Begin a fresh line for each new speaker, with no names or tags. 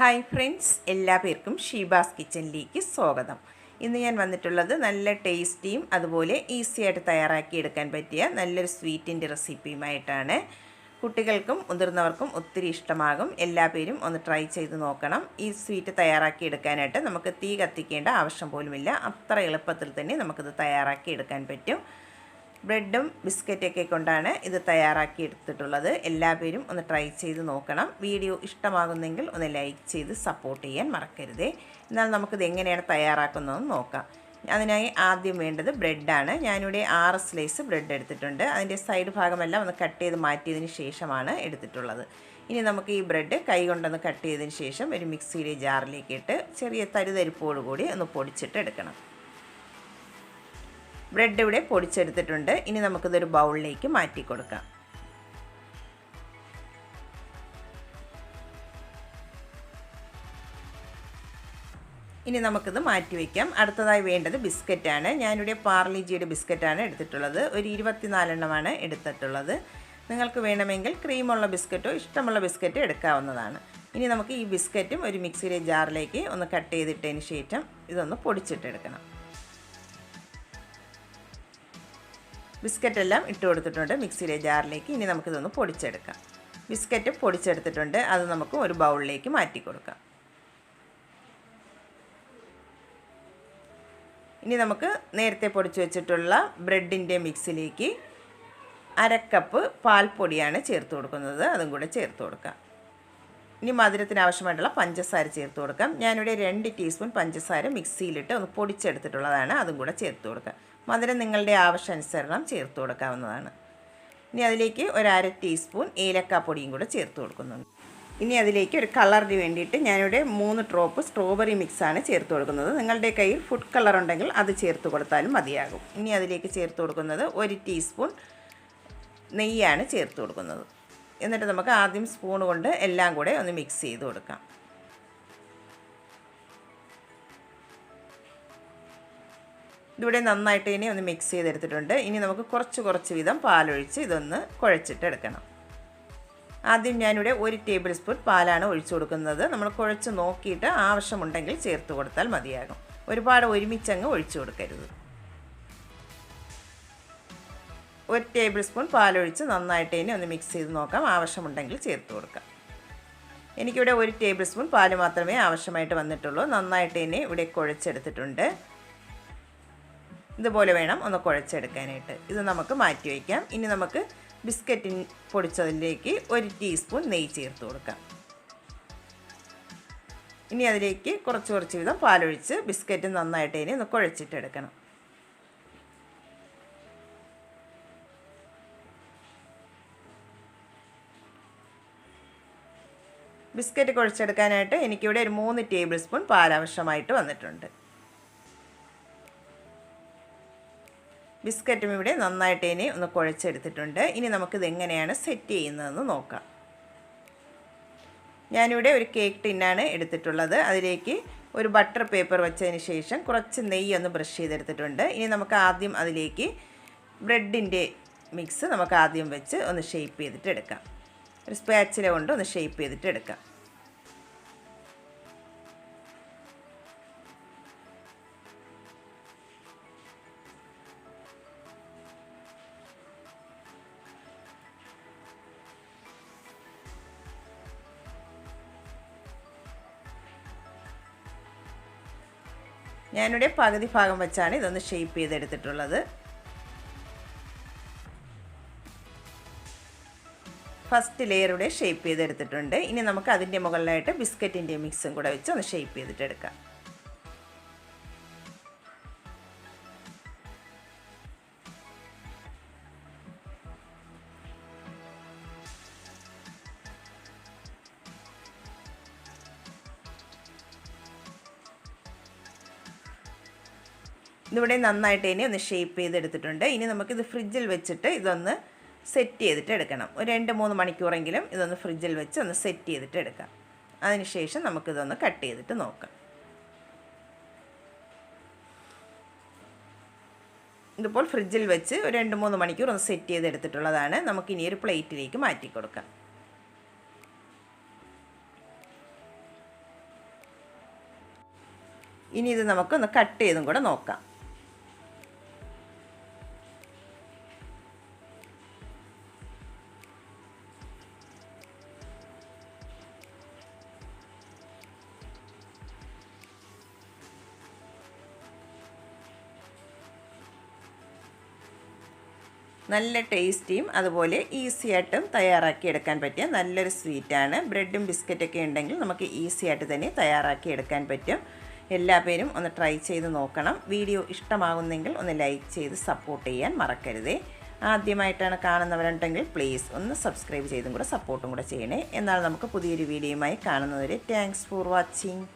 Hi friends എല്ലാ പേർക്കും ഷീബാസ് കിച്ചണിലേക്ക് സ്വാഗതം. ഇന്ന് ഞാൻ വന്നിട്ടുള്ളത് നല്ല ടേസ്റ്റിയും അതുപോലെ ഈസി ആയിട്ട് തയ്യാറാക്കി എടുക്കാൻ പറ്റിയ നല്ലൊരു സ്വീറ്റിന്റെ റെസിപ്പിയുമായിട്ടാണ്. കുട്ടികൾക്കും മുതിർന്നവർക്കും ഒത്തിരി ഇഷ്ടമാകും. എല്ലാ പേരും ഒന്ന് ട്രൈ ചെയ്ത് നോക്കണം. ഈ സ്വീറ്റ് തയ്യാറാക്കി എടുക്കാനായിട്ട് നമുക്ക് തീ കത്തിക്കേണ്ട ആവശ്യം പോലുമില്ല. അത്ര എളുപ്പത്തിൽ തന്നെ നമുക്കിത് തയ്യാറാക്കി എടുക്കാൻ പറ്റും. ബ്രെഡും ബിസ്ക്കറ്റൊക്കെ കൊണ്ടാണ് ഇത് തയ്യാറാക്കി എടുത്തിട്ടുള്ളത്. എല്ലാ പേരും ഒന്ന് ട്രൈ ചെയ്ത് നോക്കണം. വീഡിയോ ഇഷ്ടമാകുന്നെങ്കിൽ ഒന്ന് ലൈക്ക് ചെയ്ത് സപ്പോർട്ട് ചെയ്യാൻ മറക്കരുതേ. എന്നാൽ നമുക്കിത് എങ്ങനെയാണ് തയ്യാറാക്കുന്നതെന്ന് നോക്കാം. അതിനായി ആദ്യം വേണ്ടത് ബ്രെഡാണ്. ഞാനിവിടെ ആറ് സ്ലൈസ് ബ്രെഡ് എടുത്തിട്ടുണ്ട്. അതിന്റെ സൈഡ് ഭാഗമെല്ലാം ഒന്ന് കട്ട് ചെയ്ത് മാറ്റിയതിന് ശേഷമാണ് എടുത്തിട്ടുള്ളത്. ഇനി നമുക്ക് ഈ ബ്രെഡ് കൈ കൊണ്ടൊന്ന് കട്ട് ചെയ്തതിന് ശേഷം ഒരു മിക്സിയിലെ ജാറിലേക്ക് ഇട്ട് ചെറിയ തരിതരിപ്പോടുകൂടി ഒന്ന് പൊടിച്ചിട്ട് എടുക്കണം. ബ്രെഡ് ഇവിടെ പൊടിച്ചെടുത്തിട്ടുണ്ട്. ഇനി നമുക്കിതൊരു ബൗളിലേക്ക് മാറ്റി കൊടുക്കാം. ഇനി നമുക്കിത് മാറ്റി വയ്ക്കാം അടുത്തതായി വേണ്ടത് ബിസ്ക്കറ്റാണ്. ഞാനിവിടെ പാർലിജിയുടെ ബിസ്ക്കറ്റാണ് എടുത്തിട്ടുള്ളത്. ഒരു ഇരുപത്തിനാലെണ്ണമാണ് എടുത്തിട്ടുള്ളത്. നിങ്ങൾക്ക് വേണമെങ്കിൽ ക്രീമുള്ള ബിസ്ക്കറ്റോ ഇഷ്ടമുള്ള ബിസ്ക്കറ്റോ എടുക്കാവുന്നതാണ്. ഇനി നമുക്ക് ഈ ബിസ്ക്കറ്റും ഒരു മിക്സിയിലെ ജാറിലേക്ക് ഒന്ന് കട്ട് ചെയ്തിട്ടതിന് ശേഷം ഇതൊന്ന് പൊടിച്ചിട്ടെടുക്കണം. ബിസ്ക്കറ്റ് എല്ലാം ഇട്ട് കൊടുത്തിട്ടുണ്ട് മിക്സിയിലെ ജാറിലേക്ക്. ഇനി നമുക്കിതൊന്ന് പൊടിച്ചെടുക്കാം. ബിസ്ക്കറ്റ് പൊടിച്ചെടുത്തിട്ടുണ്ട്. അത് നമുക്ക് ഒരു ബൗളിലേക്ക് മാറ്റി കൊടുക്കാം. ഇനി നമുക്ക് നേരത്തെ പൊടിച്ച് വെച്ചിട്ടുള്ള ബ്രെഡിന്റെ മിക്സിലേക്ക് അരക്കപ്പ് പാൽപ്പൊടിയാണ് ചേർത്ത് കൊടുക്കുന്നത്. അതും കൂടെ ചേർത്ത് കൊടുക്കാം. ഇനി മധുരത്തിന് ആവശ്യമായിട്ടുള്ള പഞ്ചസാര ചേർത്ത് കൊടുക്കാം. ഞാനിവിടെ രണ്ട് ടീസ്പൂൺ പഞ്ചസാര മിക്സിയിലിട്ട് ഒന്ന് പൊടിച്ചെടുത്തിട്ടുള്ളതാണ്. അതും കൂടെ ചേർത്ത് കൊടുക്കാം. മധുരം നിങ്ങളുടെ ആവശ്യാനുസരണം ചേർത്ത് കൊടുക്കാവുന്നതാണ്. ഇനി അതിലേക്ക് ഒരര ടീസ്പൂൺ ഏലക്കാപ്പൊടിയും കൂടെ ചേർത്ത് കൊടുക്കുന്നുണ്ട്. ഇനി അതിലേക്ക് ഒരു കളറിന് വേണ്ടിയിട്ട് ഞാനിവിടെ മൂന്ന് ഡ്രോപ്പ് സ്ട്രോബെറി മിക്സാണ് ചേർത്ത് കൊടുക്കുന്നത്. നിങ്ങളുടെ കയ്യിൽ ഫുഡ് കളർ ഉണ്ടെങ്കിൽ അത് ചേർത്ത് കൊടുത്താലും മതിയാകും. ഇനി അതിലേക്ക് ചേർത്ത് കൊടുക്കുന്നത് ഒരു ടീസ്പൂൺ നെയ്യാണ് ചേർത്ത് കൊടുക്കുന്നത്. എന്നിട്ട് നമുക്ക് ആദ്യം സ്പൂൺ കൊണ്ട് എല്ലാം കൂടെ ഒന്ന് മിക്സ് ചെയ്ത് കൊടുക്കാം. ഇതിവിടെ നന്നായിട്ട് ഇനി ഒന്ന് മിക്സ് ചെയ്തെടുത്തിട്ടുണ്ട്. ഇനി നമുക്ക് കുറച്ച് കുറച്ച് വീതം പാലൊഴിച്ച് ഇതൊന്ന് കുഴച്ചിട്ടെടുക്കണം ആദ്യം ഞാനിവിടെ ഒരു ടേബിൾ സ്പൂൺ പാലാണ് ഒഴിച്ചു കൊടുക്കുന്നത്. നമ്മൾ കുഴച്ച് നോക്കിയിട്ട് ആവശ്യമുണ്ടെങ്കിൽ ചേർത്ത് കൊടുത്താൽ മതിയാകും. ഒരുപാട് ഒരുമിച്ചങ്ങ് ഒഴിച്ചു കൊടുക്കരുത്. ഒരു ടേബിൾ സ്പൂൺ പാലൊഴിച്ച് നന്നായിട്ട് ഇനി ഒന്ന് മിക്സ് ചെയ്ത് നോക്കാം. ആവശ്യമുണ്ടെങ്കിൽ ചേർത്ത് കൊടുക്കാം. എനിക്കിവിടെ ഒരു ടേബിൾ സ്പൂൺ പാൽ മാത്രമേ ആവശ്യമായിട്ട് വന്നിട്ടുള്ളൂ. നന്നായിട്ട് ഇനി ഇവിടെ കുഴച്ചെടുത്തിട്ടുണ്ട്. ഇതുപോലെ വേണം ഒന്ന് കുഴച്ചെടുക്കാനായിട്ട്. ഇത് നമുക്ക് മാറ്റി വയ്ക്കാം. ഇനി നമുക്ക് ബിസ്ക്കറ്റിൻ പൊടിച്ചതിലേക്ക് ഒരു ടീസ്പൂൺ നെയ്യ് ചേർത്ത് കൊടുക്കാം. ഇനി അതിലേക്ക് കുറച്ച് കുറച്ച് വിധം പാലൊഴിച്ച് ബിസ്ക്കറ്റ് നന്നായിട്ട് ഇനി ഒന്ന് കുഴച്ചിട്ടെടുക്കണം. ബിസ്ക്കറ്റ് കുഴച്ചെടുക്കാനായിട്ട് എനിക്കിവിടെ ഒരു മൂന്ന് ടേബിൾ സ്പൂൺ പാൽ ആവശ്യമായിട്ട് വന്നിട്ടുണ്ട്. ബിസ്ക്കറ്റും ഇവിടെ നന്നായിട്ട് ഇനി ഒന്ന് കുഴച്ചെടുത്തിട്ടുണ്ട്. ഇനി നമുക്കിത് എങ്ങനെയാണ് സെറ്റ് ചെയ്യുന്നതെന്ന് നോക്കാം. ഞാനിവിടെ ഒരു കേക്ക് ടിന്നാണ് എടുത്തിട്ടുള്ളത്. അതിലേക്ക് ഒരു ബട്ടർ പേപ്പർ വെച്ചതിന് ശേഷം കുറച്ച് നെയ്യ് ഒന്ന് ബ്രഷ് ചെയ്തെടുത്തിട്ടുണ്ട്. ഇനി നമുക്ക് ആദ്യം അതിലേക്ക് ബ്രെഡിന്റെ മിക്സ് നമുക്ക് ആദ്യം വെച്ച് ഒന്ന് ഷേപ്പ് ചെയ്തിട്ട് എടുക്കാം. ഒരു സ്പാച്ചില കൊണ്ട് ഒന്ന് ഷേപ്പ് ചെയ്തിട്ട് എടുക്കാം. ഞാനിവിടെ പകുതി ഭാഗം വെച്ചാണ് ഇതൊന്ന് ഷെയ്പ്പ് ചെയ്തെടുത്തിട്ടുള്ളത്. ഫസ്റ്റ് ലെയറുടെ ഷേപ്പ് ചെയ്തെടുത്തിട്ടുണ്ട്. ഇനി നമുക്ക് അതിന്റെ മുകളിലായിട്ട് ബിസ്ക്കറ്റിന്റെ മിക്സും കൂടെ വെച്ച് ഒന്ന് ഷേപ്പ് ചെയ്തിട്ട് ഇതിവിടെ നന്നായിട്ട് ഇനി ഒന്ന് ഷേപ്പ് ചെയ്തെടുത്തിട്ടുണ്ട്. ഇനി നമുക്കിത് ഫ്രിഡ്ജിൽ വെച്ചിട്ട് ഇതൊന്ന് സെറ്റ് ചെയ്തിട്ട് എടുക്കണം. ഒരു രണ്ട് മൂന്ന് മണിക്കൂറെങ്കിലും ഇതൊന്ന് ഫ്രിഡ്ജിൽ വെച്ച് ഒന്ന് സെറ്റ് ചെയ്തിട്ട് എടുക്കാം. അതിനുശേഷം നമുക്കിതൊന്ന് കട്ട് ചെയ്തിട്ട് നോക്കാം. ഇതിപ്പോൾ ഫ്രിഡ്ജിൽ വെച്ച് ഒരു രണ്ട് മൂന്ന് മണിക്കൂർ ഒന്ന് സെറ്റ് ചെയ്തെടുത്തിട്ടുള്ളതാണ്. നമുക്കിനി ഒരു പ്ലേറ്റിലേക്ക് മാറ്റി കൊടുക്കാം. ഇനി ഇത് നമുക്കൊന്ന് കട്ട് ചെയ്തും കൂടെ നോക്കാം. നല്ല ടേസ്റ്റിയും അതുപോലെ ഈസി ആയിട്ടും തയ്യാറാക്കി എടുക്കാൻ പറ്റിയ നല്ലൊരു സ്വീറ്റാണ് ബ്രെഡും ബിസ്ക്കറ്റൊക്കെ ഉണ്ടെങ്കിൽ നമുക്ക് ഈസി ആയിട്ട് തന്നെ തയ്യാറാക്കി എടുക്കാൻ പറ്റും. എല്ലാ പേരും ഒന്ന് ട്രൈ ചെയ്ത് നോക്കണം. വീഡിയോ ഇഷ്ടമാകുന്നെങ്കിൽ ഒന്ന് ലൈക്ക് ചെയ്ത് സപ്പോർട്ട് ചെയ്യാൻ മറക്കരുതേ. ആദ്യമായിട്ടാണ് കാണുന്നവരുണ്ടെങ്കിൽ പ്ലീസ് ഒന്ന് സബ്സ്ക്രൈബ് ചെയ്തും കൂടെ സപ്പോർട്ടും കൂടെ ചെയ്യണേ. എന്നാൽ നമുക്ക് പുതിയൊരു വീഡിയോയുമായി കാണുന്നവരെ താങ്ക്സ് ഫോർ വാച്ചിങ്